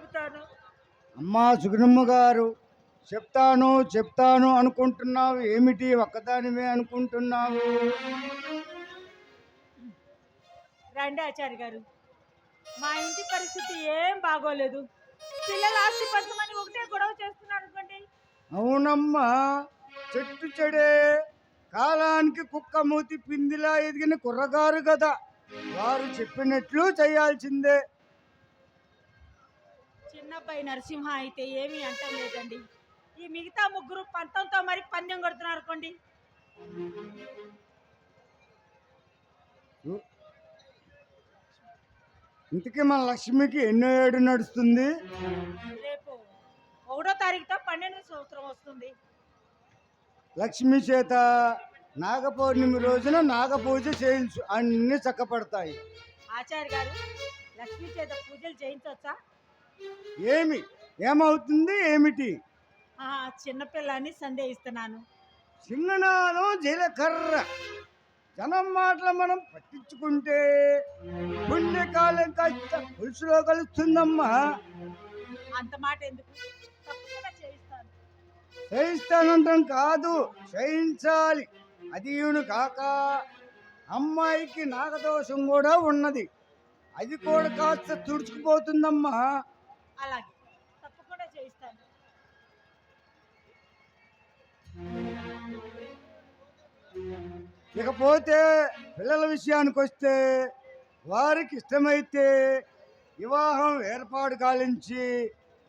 చెబుతాను? అమ్మా సుగుణమ్మ గారు చెప్తాను చెప్తాను అనుకుంటున్నావు. ఏమిటి ఒక్కదానివే అనుకుంటున్నావు? రండి ఆచార్య గారు. మా ఇంటి పరిస్థితి ఏం బాగోలేదు. పిల్లలు ఆస్తి పంచమని ఒకటే గొడవ చేస్తున్నారు అనుకోండి. అవునమ్మా చెట్టు చెడే కాలానికి కుక్క మూతి పిందిలా ఎదిగిన కుర్రగారు కదా వారు చెప్పినట్లు చేయాల్సిందే. చిన్నబ్బాయి నరసింహ అయితే ఏమీ అంటం లేదండి. ఈ మిగతా ముగ్గురు పంతంతో మరి పందెం కొడుతున్నారు అనుకోండి ఇంతకీ మన లక్ష్మికి ఎన్నో ఏడు నడుస్తుంది? రేపు ఒకటో తారీఖుతో పన్నెండు సంవత్సరం వస్తుంది. లక్ష్మి చేత నాగపౌర్ణమి రోజున నాగపూజ చేయించు అన్ని చక్కపడతాయి. ఆచార్య గారు లక్ష్మీ చేత పూజలు చేయించవచ్చా? ఏమి? ఏమవుతుంది? ఏమిటి? చిన్నపిల్లని సందేహిస్తున్నాను. సింగనాదం జీలకర్ర. జనం మాటలు మనం పట్టించుకుంటే పుణ్యకాలం కాస్త పులుసులో కలుస్తుందమ్మా. అంత మాట ఎందుకు? తప్పకుండా చేయిస్తాను. చేయిస్తానంటాం కాదు చేయించాలి. అది కాక అమ్మాయికి నాగదోషం కూడా ఉన్నది. అది కూడా కాస్త తుడుచుకుపోతుందమ్మా. అలాగే. తప్పకుండా చేయిస్తాను. ఇకపోతే పిల్లల విషయానికి వస్తే వారికి ఇష్టమైతే వివాహం ఏర్పాటు కాలించి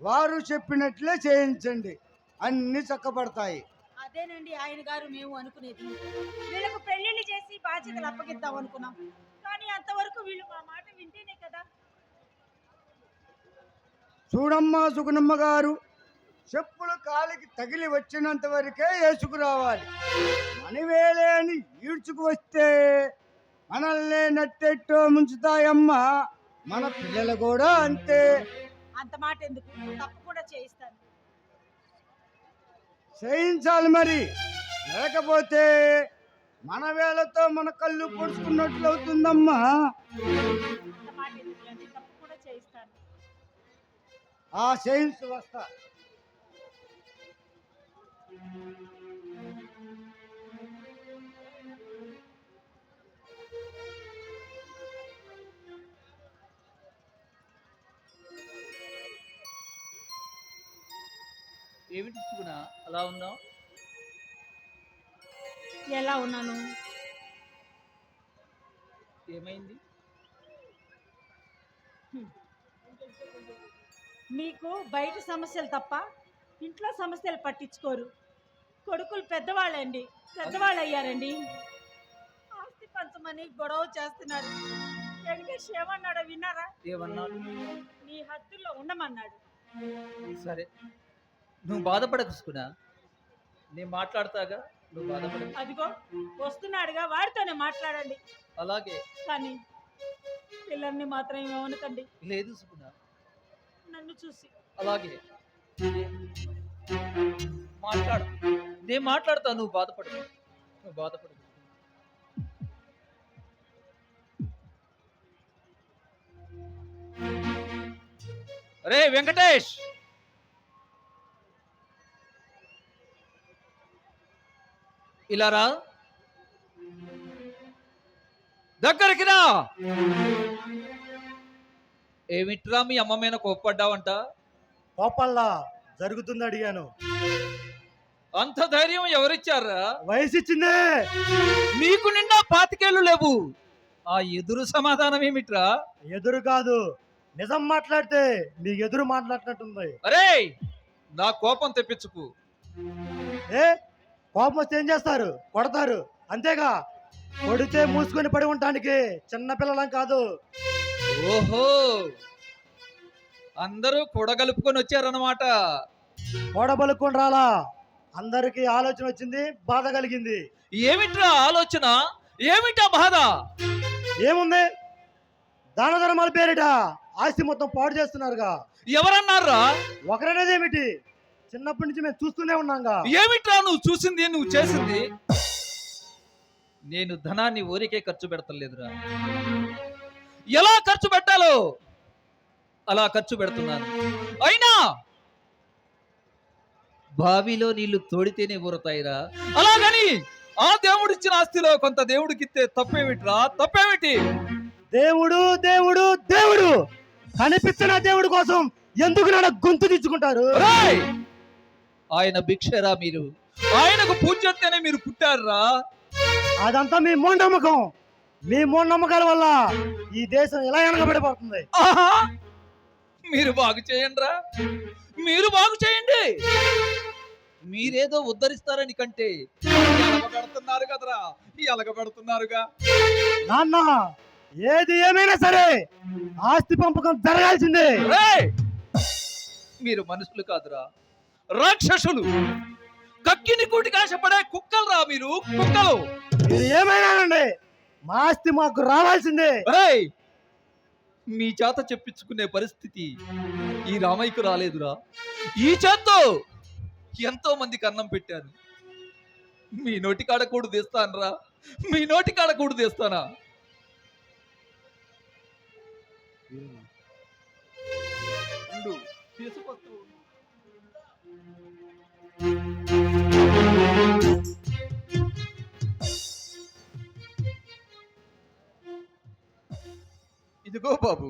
వారు చెప్పినట్లే చేయించండి. అన్ని చక్కబడతాయి. అదేనండి ఆయన గారు మేము అనుకునేది. వీళ్ళకు పెళ్ళిళ్ళు చేసి బాధ్యతలు అప్పగిద్దాం అనుకున్నాం. కానీ అంతవరకు వీళ్ళు మా మాట వింటేనే కదా. చూడమ్మా సుగుణమ్మ గారు. చెప్పులు కాలికి తగిలి వచ్చినంత వరకే వేసుకురావాలి మనవేలే అని ఈడ్చుకు వస్తే మనల్ని నట్టెట్టో ముంచుతాయమ్మా. మన పిల్లలు కూడా అంతే. అంత మాట ఎందుకు? తప్పకుండా చేయిస్తాను. చేయించాలి మరి. లేకపోతే మన వేళతో మన కళ్ళు పొడుచుకున్నట్లు అవుతుందమ్మా. ఆ చేయించు వస్తా. ఏమిటి సుగుణ? అలా ఉన్నావు? ఎలా ఉన్నాను? ఏమైంది? మీకు బయట సమస్యలు తప్ప ఇంట్లో సమస్యలు పట్టించుకోరు. కొడుకులు పెద్దవాళ్ళండి. పెద్దవాళ్ళు అయ్యారండి ఆస్తి పంచమని గొడవ చేస్తున్నారు. వెంకటేష్ ఏమన్నాడో విన్నారా? ఏమన్నాడు? నీ హద్దుల్లో ఉండమన్నాడు. సరే. నువ్వు బాధపడకు సుగుణ నేను మాట్లాడతాగా? నువ్వు బాధపడకు. అదిగో వస్తున్నాడుగా వాడితోనే మాట్లాడండి. అలాగే. కానీ పిల్లల్ని మాత్రం ఏమనకండి. లేదు సుగుణ నన్ను చూసి. అలాగే. మాట్లాడు. నేను మాట్లాడతా నువ్వు బాధపడు నువ్వు బాధపడు రే వెంకటేష్! ఇలా రా. దగ్గరికి రా. ఏమిట్రా మీ అమ్మ మీద కోప్పడ్డావంట? కోపల్లా జరుగుతుంది అడిగాను. అంత ధైర్యం ఎవరిచ్చారా? వయసు ఇచ్చిందే నీకు నిండా పాతికేళ్ళు లేవు. ఆ ఎదురు సమాధానం ఏమిట్రా? ఎదురు కాదు నిజం మాట్లాడితే నీ ఎదురు మాట్లాడినట్టుంది. అరే నా కోపం తెప్పించుకు. ఏ కోపం వస్తే ఏం చేస్తారు? కొడతారు. అంతేగా కొడితే మూసుకొని పడి ఉండటానికి చిన్న పిల్లలం కాదు. ఓహో! అందరూ కూడగలుపుకొని వచ్చారన్నమాట. కోడబలుకొని రాలా? అందరికి ఆలోచన వచ్చింది బాధ కలిగింది. ఏమిట్రా ఆలోచన? ఏమిటా బాధ? ఏముంది? దాన ధర్మాల పేరిట ఆస్తి మొత్తం పాడు చేస్తున్నారుగా. ఎవరన్నారా ఒకరనేది ఏమిటి? చిన్నప్పటి నుంచి మేము చూస్తూనే ఉన్నాంగా. ఏమిట్రా నువ్వు చూసింది నువ్వు చేసింది? నేను ధనాన్ని ఊరికే ఖర్చు పెడతలేదురా. ఎలా ఖర్చు పెట్టాలో అలా ఖర్చు పెడుతున్నాను. అయినా బావిలో నీళ్ళు తోడితేనే ఊరతాయిరా. అలాగని ఆ దేవుడిచ్చిన ఆస్తిలో కొంత దేవుడికిస్తే తప్పేమిట్రా? తప్పేమిటి? దేవుడు దేవుడు దేవుడు! కనిపించిన దేవుడి కోసం ఎందుకు నాన్న గొంతు తెచ్చుకుంటారు! ఆయన భిక్షరా మీరు? ఆయనకు పూజ్యతనే మీరు పుట్టారురా? అదంతా మీ మూఢనమ్మకం మీ మూఢనమ్మకాల వల్ల ఈ దేశం ఎలా వెనకబడిపోతుంది! మీరు బాగు చేయండిరా. మీరు బాగు చేయండి. మీరేదో ఉద్ధరిస్తారని కంటే ఎలగబెడుతున్నారు కదరా. ఎలగబెడుతున్నారుగా నాన్న ఏది ఏమైనా సరే ఆస్తి పంపకం జరగాల్సిందే! మీరు మనుషులు కాదురా. రాక్షసులు. కక్కిని కూటికి ఆశపడే కుక్కలు రా మీరు. కుక్కలు. మీరు ఏమైనానండి మా ఆస్తి మాకు రావాల్సిందే. రేయ్! మీ చేత చెప్పించుకునే పరిస్థితి ఈ రామయ్యకు రాలేదురా. ఈ చేత్తో ఎంతో మందికి అన్నం పెట్టాను మీ నోటి కాడ కూడు తీస్తానురా. మీ నోటి కాడ కూడు తీస్తానా తీసుకొస్తూ ఇదిగో బాబు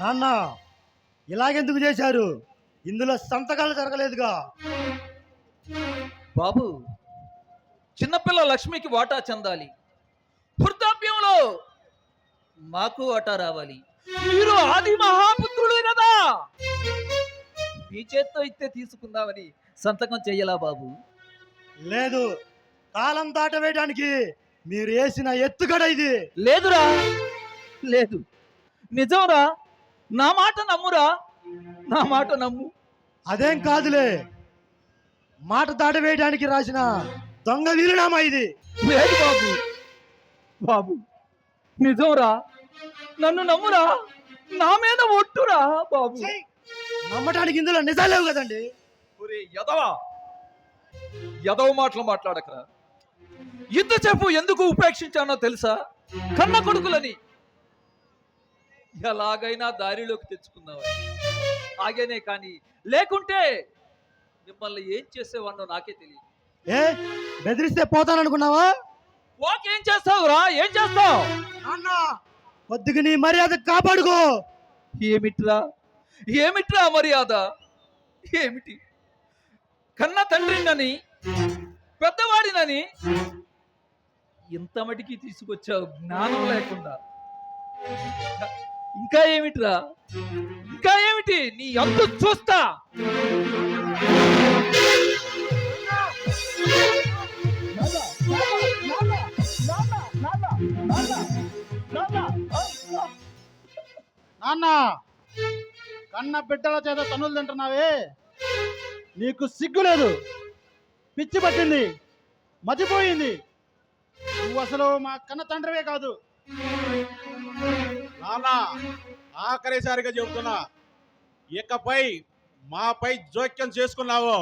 నాన్న ఇలాగెందుకు చేశారు? ఇందులో సంతకాలు జరగలేదుగా. బాబు చిన్నపిల్ల లక్ష్మికి వాటా చెందాలి. వృద్ధాప్యంలో మాకు వాటా రావాలి. మీరు ఆది మహాపుత్రుడు కదా! మీ చేత్తో ఇస్తే తీసుకుందామని సంతకం చెయ్యలా బాబు? లేదు. కాలం దాటవేయడానికి మీరు వేసిన ఎత్తుగడ ఇది. లేదురా. లేదు. నిజంరా? నా మాట నమ్మురా? నా మాట నమ్ము. అదేం కాదులే. మాట దాటవేయడానికి రాసిన దొంగ వీలునామా ఇది? లేదు బాబు. బాబు నిజంరా? నన్ను నమ్మురా? నా మీద ఒట్టురా బాబు? నమ్మటానికి ఇందులో నిజాలు లేవు కదండి. ఒరే యదవా యదవ మాటలు మాట్లాడకరా. ఇంతసేపు ఎందుకు ఉపేక్షించానో తెలుసా? కన్న కొడుకులని. ఎలాగైనా దారిలోకి తెచ్చుకుందాం ఆగేనే కానీ లేకుంటే మిమ్మల్ని ఏం చేసేవాడినో నాకే తెలియదు. ఏ బెదిరిస్తే పోతాననుకున్నావా? ఓకేం చేస్తావురా? ఏం చేస్తావు? నాన్న కొద్దిగా నీ మర్యాద కాపాడుకో. ఏమిట్రా? ఏమిట్రా మర్యాద ఏమిటి కన్న తండ్రినని పెద్దవాడినని ఇంత మటికి తీసుకొచ్చావు జ్ఞానం లేకుండా ఇంకా ఏమిట్రా ఇంకా ఏమిటి నీ అంతు చూస్తా నాన్న కన్న బిడ్డల చేత తనులు తింటున్నావే? నీకు సిగ్గు లేదు. పిచ్చి పట్టింది. మతిపోయింది. నువ్వు అసలు మా కన్న తండ్రివే కాదు. నాన్న ఆఖరిసారిగా చెబుతున్నా. ఇకపై మాపై జోక్యం చేసుకున్నావో?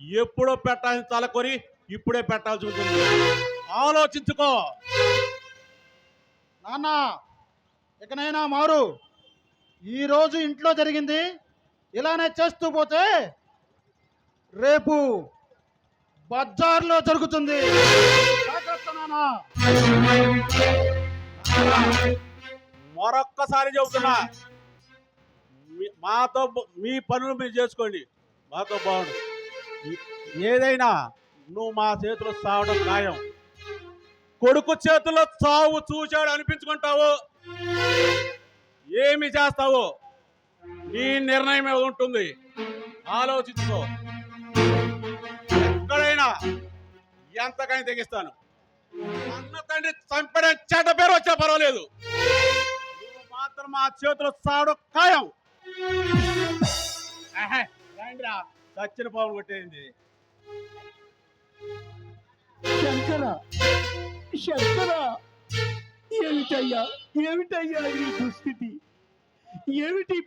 ఎప్పుడో పెట్టాల్సిన తలకొని ఇప్పుడే పెట్టాల్సి ఉంటుంది. ఆలోచించుకో. నాన్న ఇకనైనా మారు. ఈరోజు ఇంట్లో జరిగింది. ఇలానే చేస్తూ పోతే రేపు బజార్లో జరుగుతుంది. మరొక్కసారి చెబుతున్నా. మాతో మీ పనులు మీరు చేసుకోండి. మాతో బాగుండు. ఏదైనా నువ్వు మా చేతిలో సావడం ఖాయం. కొడుకు చేతిలో చావు చూశాడు అనిపించుకుంటావు. ఏమి చేస్తావో నీ నిర్ణయం మీద ఉంటుంది. ఆలోచించుకో. ఎక్కడైనా ఎంతకైనా తెగిస్తాను. అన్న తండ్రి చంపడం చెడ్డ పేరు వచ్చా పర్వాలేదు. నువ్వు మాత్రం మా చేతిలో సాడు ఖాయం. సచ్చిన పావులు కొట్టేది శంకర శంకర ఏమిటయ్యా? ఏమిటయ్యా ఈ దుస్థితి? ఏమిటి